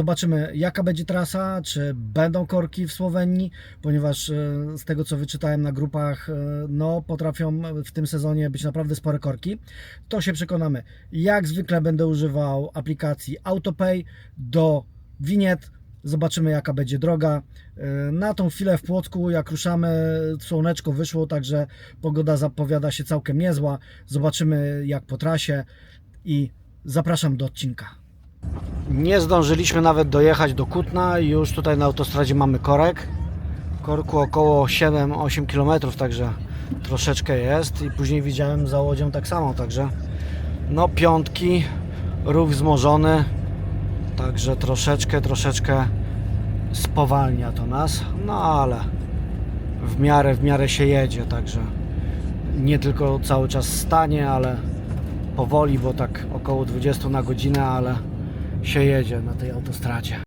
Zobaczymy, jaka będzie trasa, czy będą korki w Słowenii, ponieważ e, z tego co wyczytałem na grupach, e, no potrafią w tym sezonie być naprawdę spore korki. To się przekonamy. Jak zwykle będę używał aplikacji AutoPay do winiet. Zobaczymy, jaka będzie droga. E, Na tą chwilę w Płocku, jak ruszamy, słoneczko wyszło, także pogoda zapowiada się całkiem niezła. Zobaczymy, jak po trasie i zapraszam do odcinka. Nie zdążyliśmy nawet dojechać do Kutna już tutaj na autostradzie mamy korek. Korku około 7-8 km, także troszeczkę jest i później widziałem za łodzią tak samo, także no piątki, rów wzmożony, także troszeczkę, troszeczkę spowalnia to nas, no ale w miarę, w miarę się jedzie, także nie tylko cały czas stanie, ale powoli, bo tak około 20 na godzinę, ale się jedzie na tej autostradzie.